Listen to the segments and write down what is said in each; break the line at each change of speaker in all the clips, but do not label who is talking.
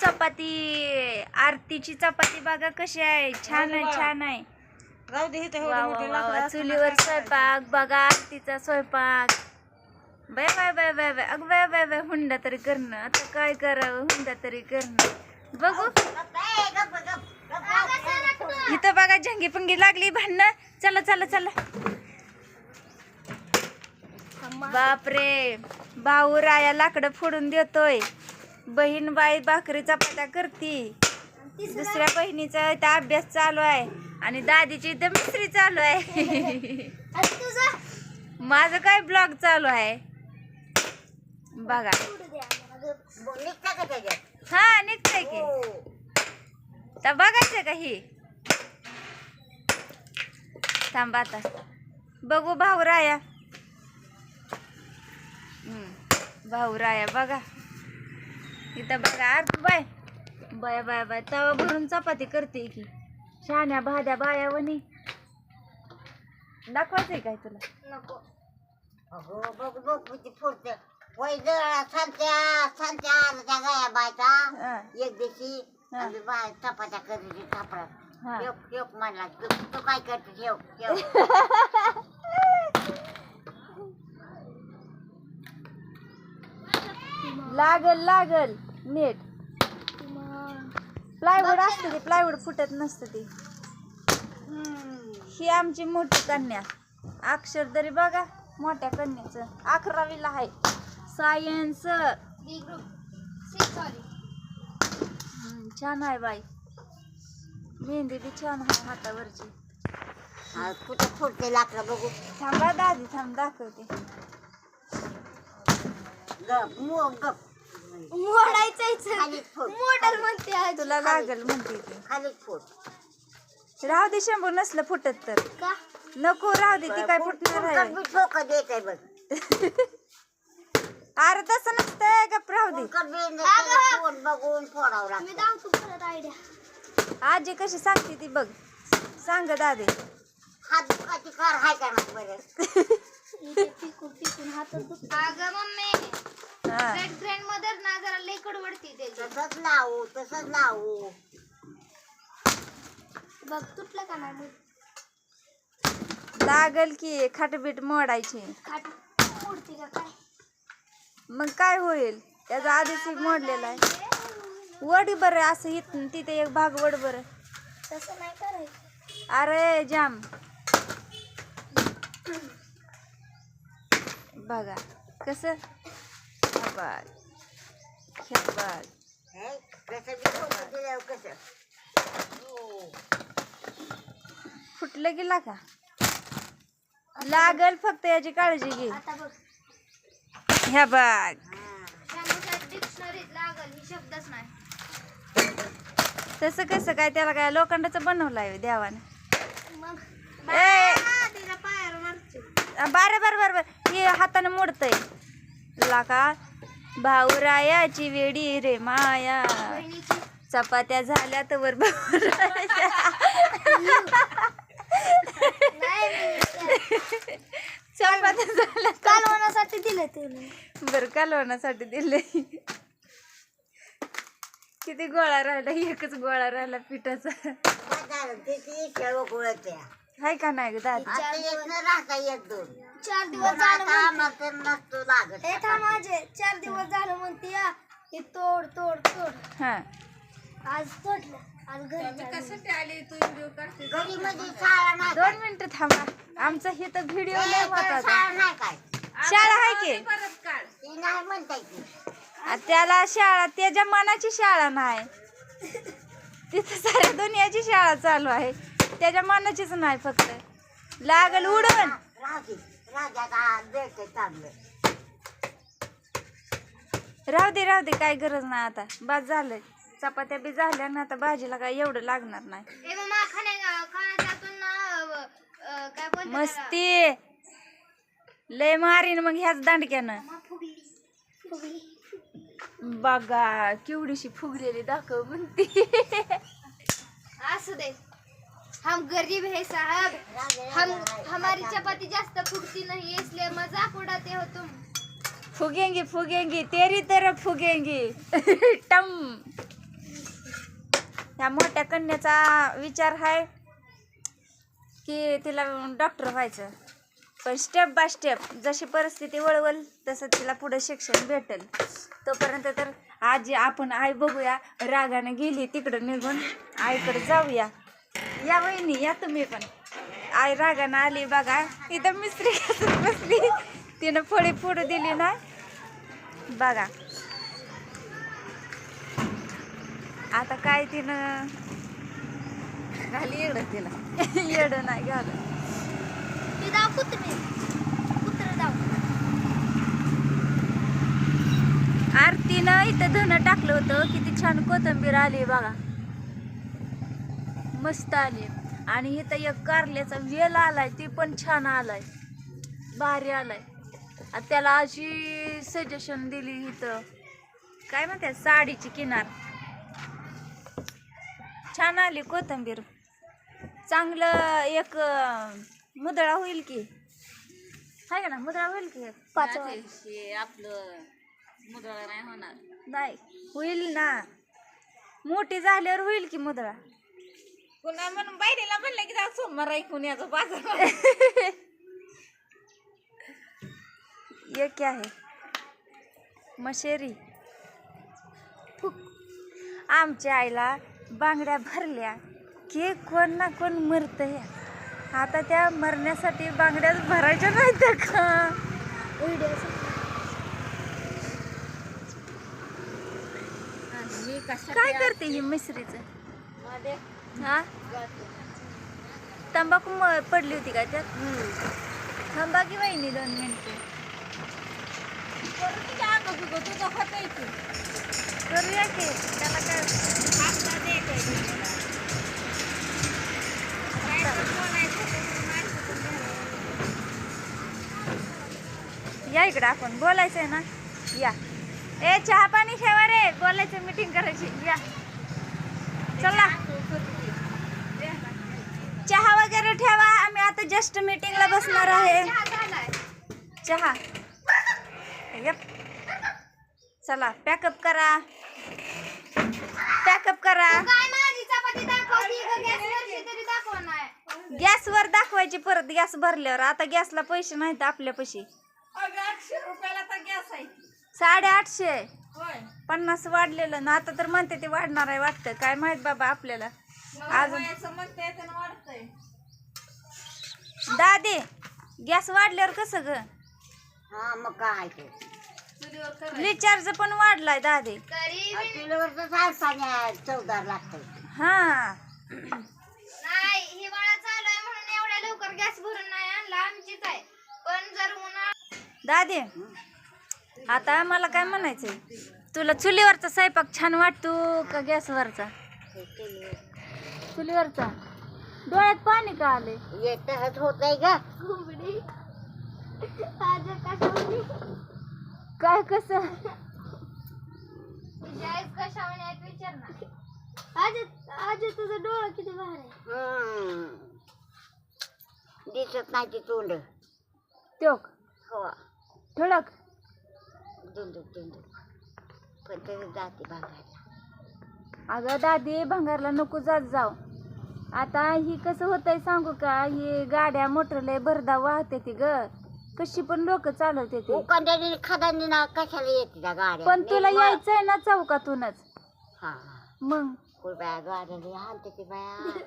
चपाती आरतीची चपाती बघा कशी आहे. छान आहे छान आहे.
राहू दे इथं
वा,
एवढं
वा,
मोठं
वा, वा.
लाकडं असताना
चुलीवर
काय
स्वयंपाक बघा आरतीचा स्वयंपाक. Bye bye bye bye bye. अग बाय बाय बाय. हुंडा तरी करणं. आता काय करावं? हुंडा तरी करणं. बघू. इथं बघा झंगी पंगी लागली भांडणं. चला चला चला. बापरे. भाऊ राया लाकडं फोडून देतोय. बहीण बाई भाकरी चपात्या करती. दुसऱ्या बहिणीचा इथं अभ्यास चालू आहे आणि दादीची इथं मिस्त्री चालू आहे. माझं काय ब्लॉग चालू आहे? बघा. हा निघतंय की. तर बघायचं का ही? थांब आता. बघू भाऊ राया. हम्म, भाऊ राया बघा. इथं बघा earth by bye bye bye तवा भरून चपाती करते की. शहाण्या भाद्या बायावणी दाखवायचंय काय तुला?
अगो बघ बघ किती फुटते वय जरा गाया बायचा
हा,
एक दिवशी
हा.
आम्ही बाय चपात्या करायची कापडात
हा.
ठेव ठेव म्हणला तू तू काय करते ठेव ठेव
लागल लागल. नीट. प्लायवूड असतं ते प्लायवूड फुटत नसतं ते. ही आमची मोठी कन्या. अक्षर तरी बघा मोठ्या कन्याचं. अकरावीला आहे. सायन्स छान आहे बाई. मेहंदी बी छान आहे हातावरची.
आ, कुठं फुटते लाकडं बघू.
थांबा दादी थांब दाखवते.
गप मो गप. फुट
मॉडेल म्हणते.
तुला लागल म्हणते ती. राहू दे शंभर नसलं फुटत तर.
का?
नको राहू दे ती काय फुटणार आहे.
बघ.
अरे तसं नसतंय का राहू दे.
बघून फोडावं
आजी कशी सांगते ती बघ. सांग दादे.
हात दुखाची कार हाय का ना बरं?
अगं मम्मी. रेड ग्रँड मदर ना जरा त्याची.
तसंच लावू तसंच लावू.
बघ तुटलं का नाही मग
लागल की खाटबीट मोडायची.
खाट मोडती का काय?
मग काय होईल? त्याचा आधीच एक मोडलेला आहे. वडी बरं असं इथून तिथे एक भाग वड बरं.
तसं नाही करायचं.
अरे जाम. बघा कसं?
हे, कसं हो.
फुटलं गेला का? लागल फक्त याची काळजी घे. ह्या
ही नाही
तसं कसं काय त्याला काय लोखंडाचं बनवलं आहे देवाने? बरं बरं बरं हे हाताने मोडतंय. लाका भाऊरायाची वेडी रे माया. चपात्या झाल्या तर वर चपात्या झाल्या
कालवणासाठी दिलं तिने
बरं कालवण्यासाठी दिले. किती गोळा राहिला? एकच गोळा राहिला पिठाचा?
ते ती.
हाय का नाही ग दादा?
राहता एक दोन.
चार दिवस झालं म्हणते.
नसतो लागत
थांब माझे चार दिवस झालं म्हणते या हे तोड तोड तोड.
हा.
आज तोडलं. आज घरी चालली.
घरी मध्ये शाळा नाही काय?
दोन मिनिटं थांबा. आमचा हे तर व्हिडिओ लय.
शाळा नाही काय?
शाळा आहे की?
ती नाही म्हणताय की
आ, त्याला शाळा त्याच्या मनाची शाळा नाही. तिथं साऱ्या दुनियाची शाळा चालू आहे. त्याच्या मनाचीच नाही फक्त. लागल उडून राहू दे राहू दे काय गरज नाही आता. बस झालंय. चपात्या बी झाल्या ना आता भाजीला काय एवढं लागणार नाही.
ए मम्मा खाण्या खाण्याच्यातून ना अ, अ, काय बोलते त्याला?
मस्ती. लय मारीन मग ह्याच दांडक्यानं.
मम्मा फुगली फुगली.
बघा केवढीशी फुगलेली दाखव म्हणती.
असू दे. हम गरीब है साहब। हम हमारी चपाती जास्त फुगती नहीं इसलिए मजाक उड़ाते हो तुम।
फुगेंगी फुगेंगी तेरी तरफ फुगेंगी। टम। ह्या मोठ्या कन्याचा विचार आहे की तिला डॉक्टर व्हायचं. पण स्टेप बाय स्टेप जशी परिस्थिती वळवल तसं तिला पुढे शिक्षण भेटेल. तोपर्यंत तर आजी आपण आई बघूया. रागाने गेली तिकडं निघून. आईकडे जाऊया. या वहिनी या तुम्ही पण. आई रागानं आली बघा. इथं मिस्त्री घासून बसली. तिनं फळी फोडू दिली ना. बघा. आता काय तिनं? घाली येडं तिला. येडं नाही घालं
ती दाव कुत्री. कुत्र दाव.
आरतीनं इथं धनं टाकलं होतं. किती छान कोथंबीर आली बघा. मस्त आली. आणि इथं एक कारल्याचा वेल आलाय ती पण छान आलाय. भारी आलाय. त्याला अशी सजेशन दिली इथं. काय म्हणते साडीची किनार. छान आली कोथंबीर. चांगलं एक मुदळा होईल की. आहे का ना? मुदळा होईल की
पाच
आपलं मुदळा नाही होणार.
नाही होईल ना. मोठी झाल्यावर होईल की मुदळा?
पुन्हा म्हणून बायडीला म्हणलं की जा सोमवार ऐकून याचा बाजार
एक आहे. मशेरी. आमच्या आईला बांगड्या भरल्या की कोण ना कोण मरत या. आता त्या मरण्यासाठी बांगड्याच भरायच्या नाहीत का? काय करते ही मिसरीचं? हा? तंबाखू म- पडली होती का त्यात? थांबा की वहिनी दोन मिनिटं. करूया की. त्याला काय? या इकडं आपण. बोलायचंय ना? या. ए चहा पाणी ठेवा रे. बोलायचं मीटिंग करायची. या. चला चहा वगैरे ठेवा आम्ही आता जस्ट मीटिंगला बसणार आहे. चहा. यप. चला पॅकअप करा. पॅकअप करा. गॅसवर दाखवायची परत गॅस भरल्यावर. आता गॅसला पैसे नाहीत आपल्यापाशी
आठशे रुपयाला तर गॅस आहे.
साडे आठशे.
होय.
पन्नास वाढलेलं. ना आता तर म्हणते ते वाढणार आहे वाटतं. काय माहीत बाबा आपल्याला. अजून
म्हणते वाढतंय.
दादे गॅस वाढल्यावर कसं ग?
हा मग काय ते?
चुलीवर कर
रिचार्ज पण वाढलाय दादे.
चवदार लागतं
हा.
नाही हिवाळा चालू आहे म्हणून एवढ्या लवकर गॅस भरून नाही आणला आमचीच आहे. पण जर उन्हाळा
दादे आता मला काय म्हणायचंय? तुला चुलीवरचा स्वयंपाक छान वाटतो का गॅसवरचा? चुलीवरचा? डोळ्यात पाणी का आले
येत होत आहे का
आज कशावणी?
काय कसं?
तुझी आईस कशावणी आहेत विचार ना आज आज तुझं डोळं किती आहे.
दिसत नाही ती तोंड.
त्योक
हो.
ठळक.
पण तरी जाते
अगं दादी भंगारला नको जात जाऊ. आता ही कसं होतंय सांगू का? ही गाड्या मोटरले भरदा वाहते ती ग. कशी पण लोक चालवते ती.
उकांड्याने खदानी ना कशाला येते त्या गाड्या?
पण तुला यायचंय ना चौकातूनच.
हा.
मग?
कोण बाया गाड्याने हाणते ते बाया.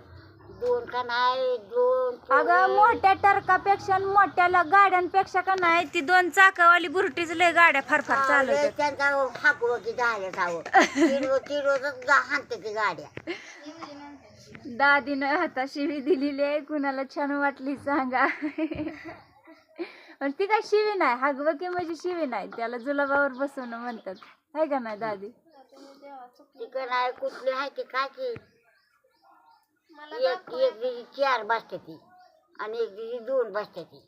दोन का नाही दोन
अगं मोठ्या टरकापेक्षा आणि मोठ्या गाड्यांपेक्षा का नाही ती दोन चाकावाली बुरटीच लय गाड्या फार फार चालवतात
त्यांचा हाकू की झालं जावं. तिरो तिरोच हाणते ती गाड्या.
दादीनं आता शिवी दिलेली आहे. कुणाला छान वाटली सांगा. पण ती काय शिवी नाही. हागवं की म्हणजे शिवी नाही. त्याला जुलाबावर बसवणं म्हणतात. आहे का नाही दादी?
तिकडे नाही कुठली आहे ती काय की एक एक दिवशी चार बसते ती. आणि एक दिवशी दोन बसते ती.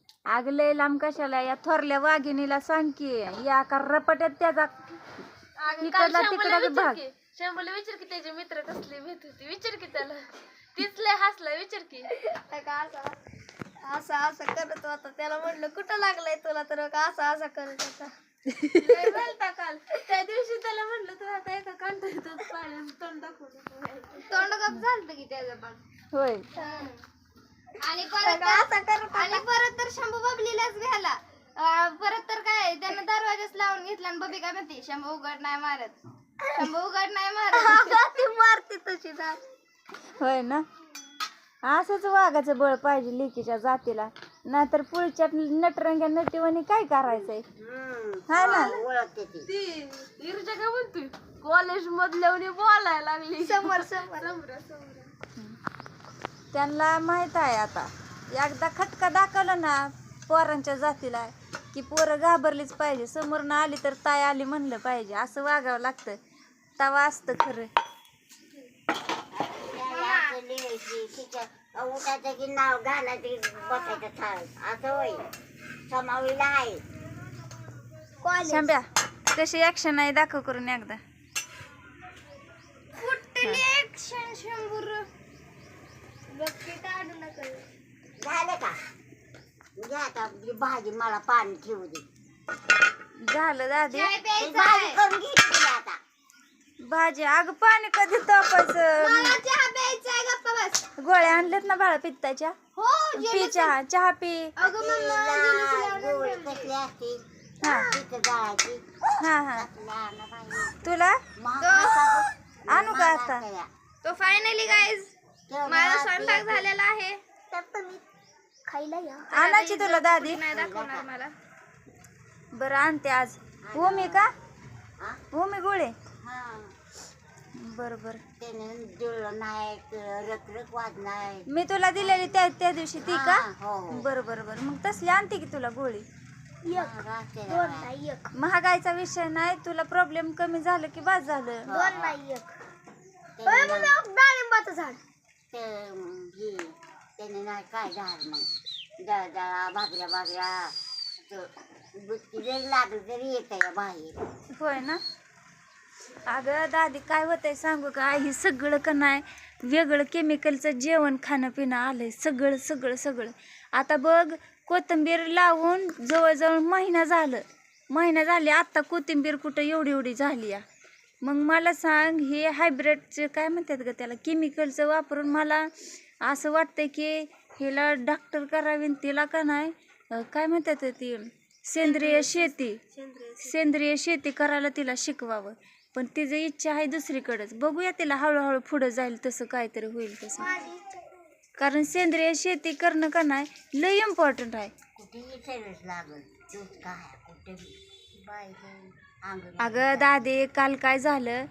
लय लांब कशाला या थोरल्या वाघिणीला सांग की. या का रपट्यात त्याचा इकडला तिकडा भाग.
शंभूला विचार की त्याचे मित्र कसले भेट होती. विचार की त्याला. तीच लय हसला विचार की.
असं असं करत होता. त्याला म्हटलं कुठं लागलंय तुला? तर का असं असं करत होता?
लय बोलता काल. त्या दिवशी त्याला म्हणलं तू आता एका पाण्यात तोंड दाखवलं
तोंड गप झालत की त्याचं पण.
होय.
आणि परत तर- आणि परत तर शंभू बबलीलाच घ्याला अं, परत तर काय त्यानं दरवाजाच लावून घेतला आणि बबी काय म्हणते शंभू उघड नाही मारत. शंभू उघड नाही मारत. ती मारते तशी ना.
होय ना? असंच वाघाचं बळ पाहिजे लेकीच्या जातीला. नाहीतर पुढच्या नटरंग्या नटीवानी काय करायचंय? हा ना?
ओळखते ती.
ती इरजा काय बोलतोय कॉलेज मधल्या बोलायला लागली.
समोर समोर.
समोर समोर.
त्यांना माहीत आहे आता. एकदा खटका दाखवला ना पोरांच्या जातीला की पोरं घाबरलीच पाहिजे. समोरनं आली तर ताय आली म्हणलं पाहिजे. असं वागावं लागतं. तवा असतं खरं.
उठायचं की नाव घालायचं बसायचं थाळ असं होय समावीला आहे
शांब्या कशी ऍक्शन आहे दाखव करून एकदा
झालं का? आता भाजी मला पाणी ठेवू दे.
झालं दादी.
चाय
ती
प्यायचा
भाजी
आहे.
करून घेतली आता.
भाजी अग पाणी कधी तापायचं?
मला चहा प्यायचा आहे गप्पा बस.
गोळ्या आणल्यात ना बाळा पित्ताच्या?
हो
पी चहा चहा पी.
अगं मम्मा जेलूस लावून
गोळ
ठेवली.
कसली असते.
हा.
तिथं
हा हा.
लहान
तुला?
महाग
आणू का आता?
तो फायनली गाईज माझा स्वयंपाक झालेला आहे. खायला या.
आणायची तुला दादी?
नाही दाखवणार मला.
बरं आणते आज. भूमी का? भूमी गोळे? बर बर.
त्याने जुळलं नाही.
मी तुला दिलेली त्या त्या दिवशी ती का?
हो
बर बर बर. मग तसली आणते की तुला गोळी?
महाग असते ना.
दोन नाही एक.
महागाईचा विषय नाही तुला प्रॉब्लेम कमी झालं की बाद झालं.
दोन नाही एक डाळिंबाचं झाड.
ते हे. त्याने नाही काय झालं मग? जळा जळा भाकऱ्या भाकऱ्या. बुटकी जरी लागली तरी येत आहे बाहेर.
होय ना? अगं दादी काय होतंय सांगू का? हे सगळं का नाही वेगळं केमिकलचं जेवण खाणं पिणं आलंय. सगळं सगळं सगळं. आता बघ कोथिंबीर लावून जवळजवळ महिना झालं. महिना झाली आत्ता कोथिंबीर कुठं एवढी एवढी झाली या. मग मला सांग हे हायब्रिडचे काय म्हणतात ग त्याला? केमिकलचं वापरून मला असं वाटतंय की हिला डॉक्टर करावी तिला का नाही? काय म्हणतात ती? सेंद्रिय शेती. सेंद्रिय शेती करायला तिला शिकवावं. पण तिची इच्छा आहे दुसरीकडेच. बघूया तिला हळूहळू पुढं जाईल तसं काहीतरी होईल तसं. कारण सेंद्रिय शेती करणं का नाही लय इम्पॉर्टंट आहे. अगं दादे काल काय झालं?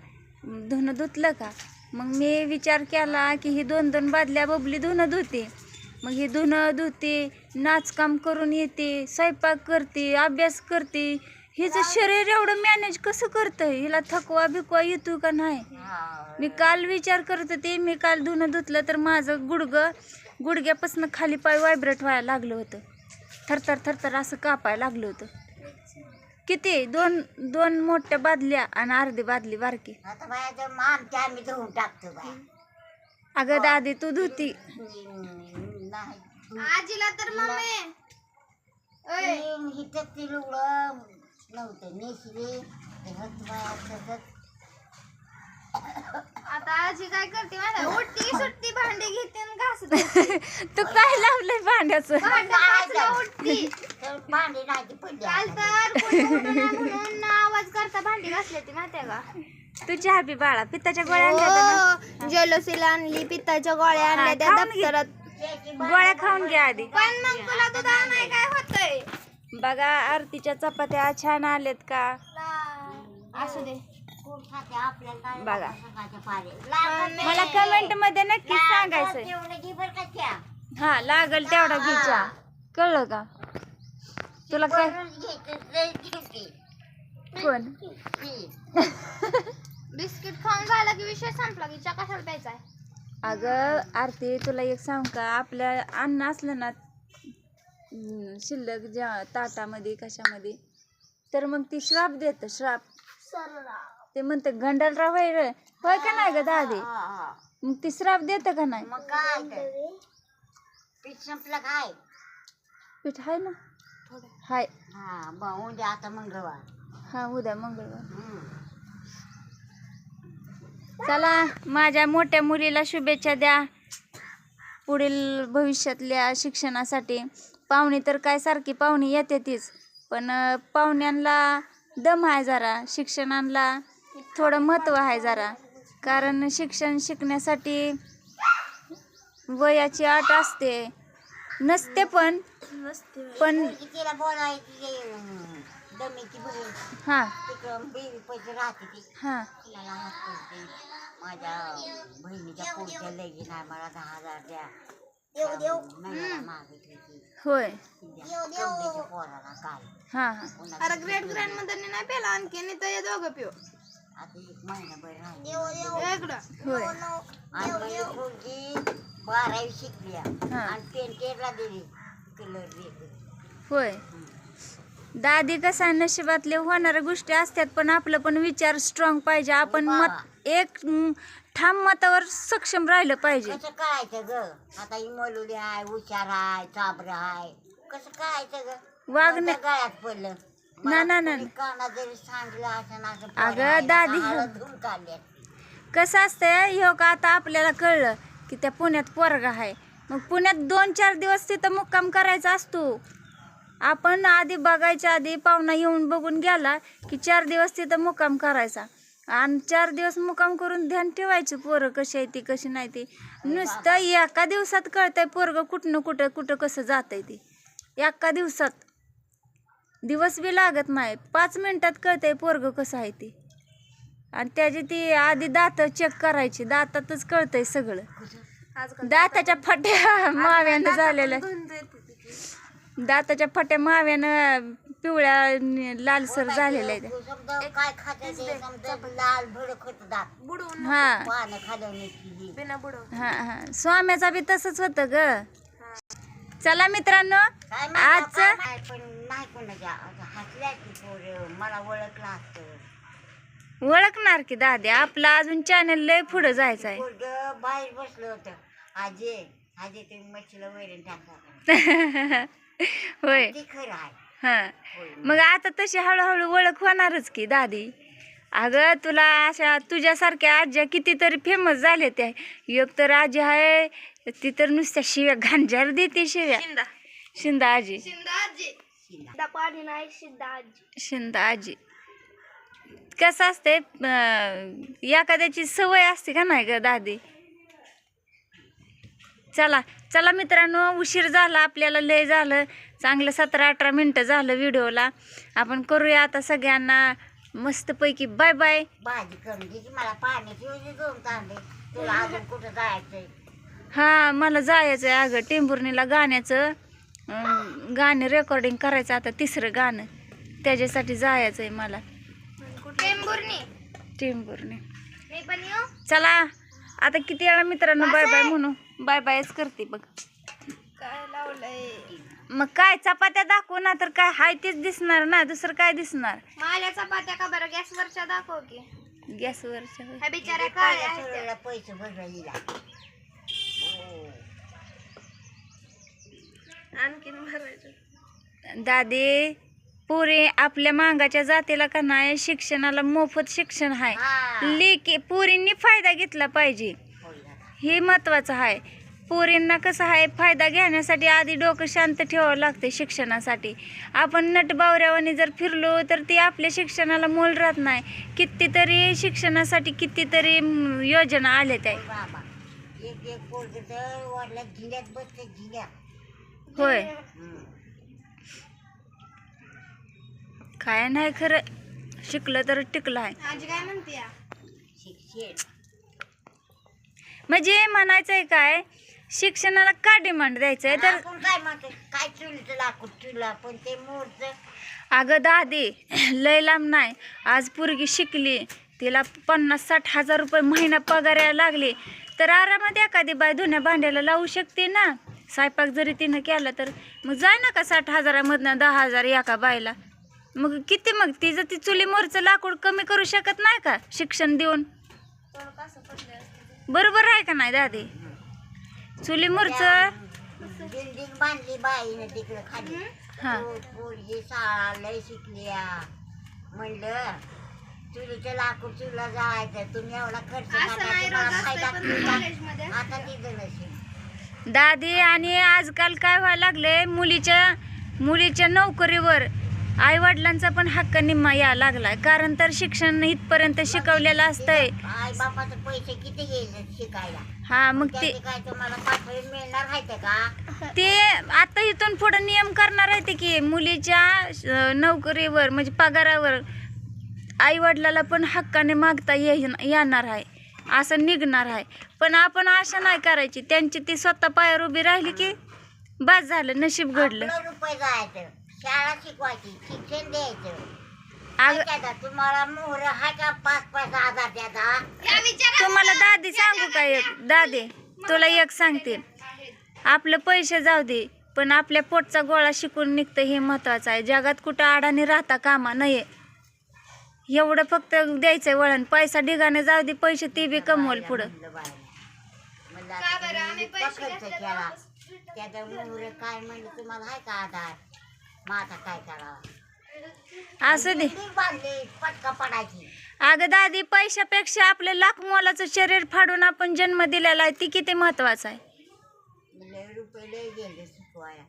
धुणं धुतलं का? मग मी विचार केला की ही दोन दोन बादल्या बबली धुणं धुते. मग ही धुणं धुते नाचकाम करून येते स्वयंपाक करते अभ्यास करते. हिचं शरीर एवढं मॅनेज कसं करतं? हिला थकवा बिकवा येतो का नाही? मी काल विचार करत होते मी काल धुणं धुतलं तर माझं गुडगं गुडघ्यापासून खाली पाय व्हायब्रेट व्हायला लागलं होतं. थरथर थरथर असं कापायला लागलं होतं. किती? दोन दोन मोठ्या बादल्या आणि अर्धी बादली बारकी.
आता बाया तर मग आमच्या आम्ही धुवून टाकतो बाया
अगं दादी तू धुती.
हम्म, नाही.
आजीला तर मम्मी ओय.
हिथं ती लुगडं नव्हतं नेसली ते होत बाया तसंच
आता आजी काय करते माहिती उठती सुटती भांडी घेते आणि घासते.
तू काय लावलंय भांड्याचं?
भांडं घासलं उठती
तर भांडी नाही ती पडली.
काल तर कोणी उठू नये म्हणून आवाज करता भांडी घासली ती माहितीये का?
तू चहा पी बाळा पित्ताच्या गोळ्या आणल्या होत्या ना?
हो, जलोसीला आणली पित्ताच्या गोळ्या आणल्या त्या
खाऊन घे.
दप्तरात.
गोळ्या खाऊन घ्या आधी.
पण मग तुला दूध नाही काय होतंय?
बघा आरतीच्या चपात्या छान आल्यात का?
असू दे.
बघा. मला कमेंटमध्ये नक्की सांगायचंय.
तेवढं घे बरं का त्या.
हा लागल तेवढा घे चहा कळलं का? तुला काय. कोण.
बिस्किट खाऊन झाला की विषय संपला की चहा कशाला प्यायचा
अगं आरती तुला एक सांग का? आपल्या अन्न असलं ना शिल्लक ज्या ताटामध्ये कशामध्ये तर मग ती श्राप देत श्राप. ते म्हणते गंडलराव होय रे होय का नाही ग दादी?
हा.
मग ती श्राप देतं का नाही?
मग काय पीठ संपलं काय?
पीठ आहे ना? हाय.
हा ब उद्या आता मंगळवार.
हा उद्या मंगळवार.
हम्म.
चला माझ्या मोठ्या मुलीला शुभेच्छा द्या. पुढील भविष्यातल्या शिक्षणासाठी. पाहुणी तर काय सारखी पाहुणी येते तीच पण अं, पाहुण्यांना दम आहे जरा. शिक्षणाला थोडं महत्त्व आहे जरा. कारण शिक्षण शिकण्यासाठी वयाची आट असते. नसते पण. पण हां. हां.
माझ्या बहिणीच्या लगीन आहे मला दहा हजार द्या
होय. हां हां.
अरे ग्रेट ग्रँडमध्ये नाही पेला आणखी नाही तर दोघं पिऊ.
आता एक महिनाभर राहिली
इकडं
होय.
आणि माझी बारावी शिकली आहे.
हा.
आणि पेंटेरला दिली. कलर दिली
होय. दादी कसा नशिबातले होणाऱ्या गोष्टी असतात पण आपलं पण विचार स्ट्रॉंग पाहिजे. आपण मत एक म, ठाम मतावर सक्षम राहिलं पाहिजे.
कसं करायचं ग? आता ही मलुली आहे हुशार आहे चाबर आहे. कसं करायचं ग? गळ्यात पडलं.
ना, ना, ना.
कोणी कानात जरी सांगितलं असं ना असं
अगं,
आहे
दादी.
धुवून काढले.
कसं असतंय ह्यो का आता आपल्याला कळलं की त्या पुण्यात पोरगा आहे. मग पुण्यात दोन चार दिवस तिथं मुक्काम करायचा असतो. आपण आधी बघायच्या आधी पाहुणा येऊन बघून गेला की चार दिवस तिथं मुक्काम करायचा. आणि चार दिवस मुक्काम करून ध्यान ठेवायचे पोरं कशी आहे ती कशी नाही ती. नुसतं एका दिवसात कळतंय पोरग कुठनं कुठं कुठं कसं जातंय ते. एका दिवसात. दिवस बी लागत नाही पाच मिनिटात कळतंय पोरग कसं आहे ते. आणि त्याची ती आधी दात चेक करायची. दातातच कळतंय सगळं. दाताच्या फट्या माव्यानं झालेल्या दाताच्या फट्या माव्यानं पिवळ्या लालसर झालेल्या आहेत. हा हा. स्वाम्याचा बी तसंच होतं ग. चला मित्रांनो
काय
आजचं-
काय नाही, पण नाही कोणाच्या आता हसल्या की पोर मला ओळखलं असतं
ओळखणार की दाद्या आपलं अजून चॅनल लय पुढं जायचं आहे.
पोरग बाहेर बसलं होतं. आजे आजे तुम्ही मच्छीला वैरण टाका.
होय.
ते खरं आहे.
हा.
होय.
मग आता तशी हळूहळू ओळख होणारच की दादी. अगं तुला अशा तुझ्यासारख्या आज्या कितीतरी फेमस झाले त्या. एक तर आजी आहे ती तर नुसत्या शिव्या घांजार देते शिव्या.
शिंदा.
शिंदा आजी.
शिंदा आजी. शिंदा पाणी नाही शिंदा आजी.
शिंदा आजी. कसं असते एखाद्याची सवय असते का नाही ग दादी? चला चला मित्रांनो उशीर झाला आपल्याला लय झालं. चांगलं सतरा अठरा मिनटं झालं व्हिडिओला. आपण करूया आता सगळ्यांना मस्तपैकी बाय बाय.
भाजी करून मला पाण्याची तुला अजून कुठं जायचंय?
हा मला जायचं आहे अगं. टेंभुर्णीला गाण्याचं गाणं रेकॉर्डिंग करायचं आता तिसरं गाणं. त्याच्यासाठी जायचं आहे मला.
टेंभुर्णी.
चला आता किती वेळा मित्रांनो बाय बाय म्हणू? बाय बायच करते बघ.
काय लावलंय?
मग काय चपात्या दाखवू ना तर काय हाय तेच दिसणार ना दुसरं काय दिसणार?
माझ्या चपात्या का बरं? गॅसवरच्या दाखव की.
गॅसवरच्या
पैसे भरला हिला हो.
आणखीन भरायचं.
दादी पुरी आपल्या मांगाच्या जातीला का नाही शिक्षणाला मोफत शिक्षण आहे. लेकी पुरींनी फायदा घेतला पाहिजे. हे महत्वाचं आहे पोरींना कसं आहे फायदा घेण्यासाठी आधी डोकं शांत ठेवावं लागते शिक्षणासाठी. आपण नटबावऱ्यावानी जर फिरलो तर ती आपल्या शिक्षणाला मोल राहत नाही. कितीतरी शिक्षणासाठी कितीतरी योजना आल्या त्या.
होय.
काय नाही खरं शिकलं तर टिकलं आहे.
आजी काय म्हणते? या?
शिक्षण
म्हणजे म्हणायचं आहे काय शिक्षणाला का डिमांड द्यायचं आहे तर
आपण काय म्हणतो काय चुलीचं लाकूड चुला पण ते मोरचं
अगं दादी लय लांब नाही. आज पोरगी शिकली तिला पन्नास साठ हजार रुपये महिना पगार यायला लागले. तर आरामात एखादी बाय धुण्या भांड्याला लावू शकते ना? स्वयंपाक जरी तिनं केला तर मग जाय ना का साठ हजारामधनं दहा हजार एका बायला मग किती मग? तिचं ती चुली मोरचं लाकूड कमी करू शकत नाही का शिक्षण देऊन? बरोबर आहे का नाही दादी? चुली मोरचं?
बिल्डिंग बांधली बाईनं तिकडं खाली.
हा.
पोरगी शाळा लय शिकल्या. म्हणलं चुलीच्या लाकूड चुला जायचं तुम्ही एवढा खर्च करता, तुम्हाला फायदा किती? आता तिथं नसेल
दादी आणि आजकाल काय व्हायला लागले मुलीच्या मुलीच्या नोकरीवर आई वडिलांचा पण हक्क निम्मा या लागलाय. कारण तर शिक्षण इथपर्यंत शिकवलेलं असतंय.
आई बापाचे पैसे किती शिकायला?
हा मग ते
त्याचे काय तुम्हाला पाठवून मिळणार आहे का?
ते आता इथून पुढे नियम करणार आहेत की मुलीच्या अं, नोकरीवर म्हणजे पगारावर आई वडिलाला पण हक्काने मागता ये येणार आहे. असं निघणार आहे. पण आपण आशा नाही करायची. त्यांची ती स्वतः पायावर उभी राहिली की बस झालं नशीब घडलं.
आपलं रुपये जायचं. शाळा शिकवायची शिक्षण द्यायचं.
अग
काय त्याचा तुम्हाला मोहर हाय का पाच पैसा आधार द्याचा
या विचारा
तुम्हाला दादी सांगू का एक दादी तुला एक सांगते. आपलं पैसे जाऊ दे पण आपल्या पोटचा गोळा शिकून निघतं हे महत्वाचं आहे. जगात कुठं अडाणी राहता कामा नये. एवढं फक्त द्यायचंय वळण. पैसा ढिगाने जाऊ दे पैसे ती बी कमवल पुढं.
का बरं? आम्ही पैसे घेतले
केला काय तुम्हाला आधार? मग आता काय करावं?
असं दे.
किती बांधली? पटका पडायची.
अगं दादी पैशापेक्षा आपलं लाख मोलाचं शरीर फाडून आपण जन्म दिलेला आहे ती किती महत्वाचं आहे?
म्हणलं रुपये लय गेले शिकवाया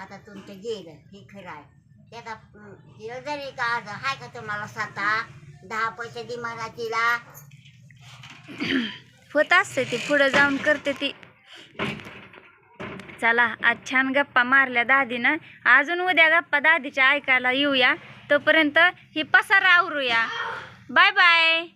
आता तुमचं गेलं हे खरं आहे. त्याचा अं, हे जरी का आज हाय का तुम्हाला साता दहा पैसे दिमागा तिला.
होत असते ती पुढं जाऊन करते ती. चला आज छान गप्पा मारल्या दादीनं. अजून उद्या गप्पा दादीच्या ऐकायला येऊया. तोपर्यंत ही पसारा आवरूया. Bye bye.